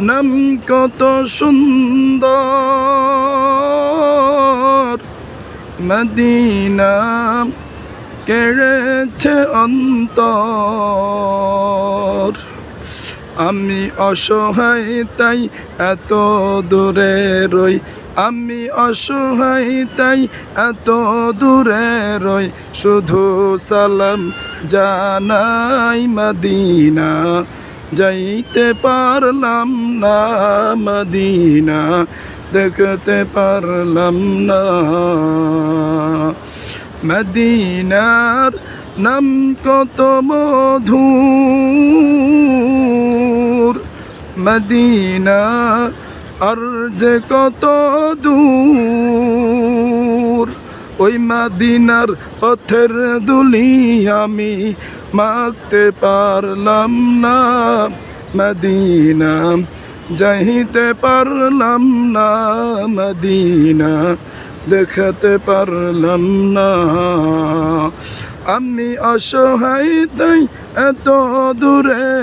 নাম কত সুন্দর। মদিনা কেড়েছে অন্তর। আমি অসহায়, তাই এত দূরে রই। আমি অসহায়, তাই এত দূরে রই। শুধু সালাম জানাই মদিনা। যাইতে পারলাম না মদিনা, দেখতে পারলাম না। মদিনার নাম কত মধুর, মদিনা আর যে কত দূর। ওই মাদিনার পথের দুলি আমি মাখতে পারলাম না। মদিনা যাইতে পারলাম না। মদিনা, দেখাতে পারলাম না। আমি অসহায় তাই এত দূরে